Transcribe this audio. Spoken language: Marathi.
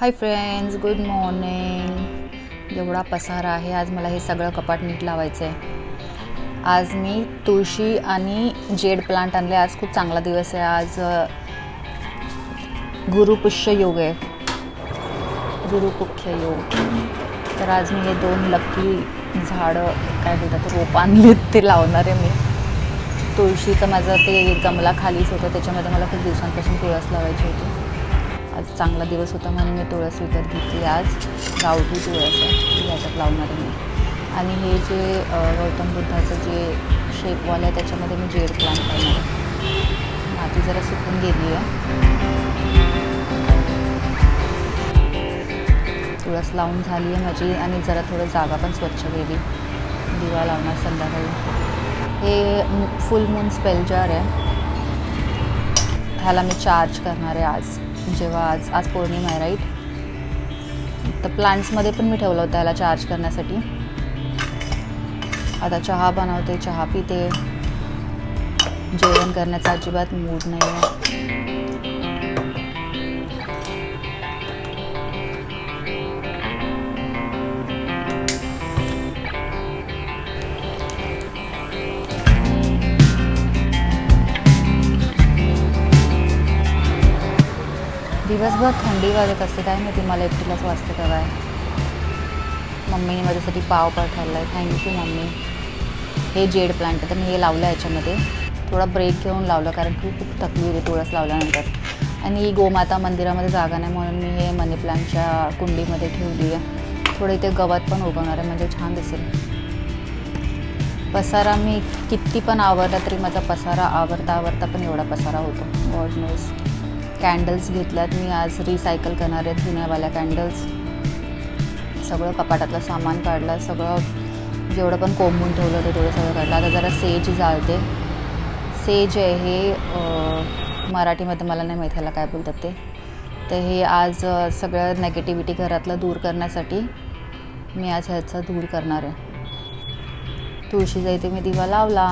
हाय फ्रेंड्स गुड मॉर्निंग एवढा पसारा आहे. आज मला हे सगळं कपाट नीट लावायचं आहे आज मी तुळशी आणि जेड प्लांट आणले. आज खूप चांगला दिवस आहे. आज गुरुपुष्य योग आहे. गुरुपुख्य योग. तर आज मी हे दोन लकी झाडं काय बोलतात रोप आणलीत ते लावणार आहे मी. तुळशीचं माझं ते गमला खालीच होतं. त्याच्यामध्ये मला खूप दिवसांपासून तुळस लावायची होती. आज चांगला दिवस होता म्हणून मी तुळस विकत घेतली. आज गावठी तुळस आहे. याच्यात लावणार मी आणि हे जे गौतम बुद्धाचं जे शेपवाल आहे त्याच्यामध्ये मी जेड प्लांट करणार आहे. माती जरा सुकून गेली आहे. तुळस लावून झाली आहे माझी आणि जरा थोडं जागा पण स्वच्छ केली. दिवा लावणार संध्याकाळी. हे फुल मून स्पेल जार आहे. ह्याला मी चार्ज करणार आहे आज. जेव्हा आज आज पौर्णिमा आहे राईट तर प्लांट्समध्ये पण मी ठेवलं होतं ह्याला चार्ज करण्यासाठी. आता चहा बनवते चहा पिते. जेवण करण्याचा अजिबात मूड नाही आहे दिवसभर थंडी वाजत असते काय माहिती मला एकटीलाच वाजते का काय? मम्मीने माझ्यासाठी पाव पाठवला आहे थँक्यू मम्मी. हे जेड प्लांट आहे तर मी हे लावलं आहे याच्यामध्ये थोडा ब्रेक घेऊन लावलं कारण की खूप थकली होती तुळस लावल्यानंतर. आणि गोमाता मंदिरामध्ये जागा नाही म्हणून मी हे मनी प्लांटच्या कुंडीमध्ये ठेवली आहे थोडं इथे गवत पण उगवणार आहे म्हणजे छान दिसेल. पसारा मी किती पण आवरला तरी माझा पसारा आवरता आवरता पण एवढा पसारा होतो. गॉड नोज कॅन्डल्स घेतल्यात. मी आज रिसायकल करणार आहेत जुन्यावाल्या कॅन्डल्स सगळं कपाटातलं सामान काढलं सगळं जेवढं पण कोंबून ठेवलं होतं तेवढं सगळं काढलं. आता जरा सेज जाळते. सेज आहे हे मराठीमध्ये मला नाही माहिती ह्याला काय बोलतात ते. तर हे आज सगळं नेगेटिव्हिटी घरातलं दूर करण्यासाठी मी आज ह्याचा दूर करणार आहे. तुळशीचा इथे मी दिवा लावला.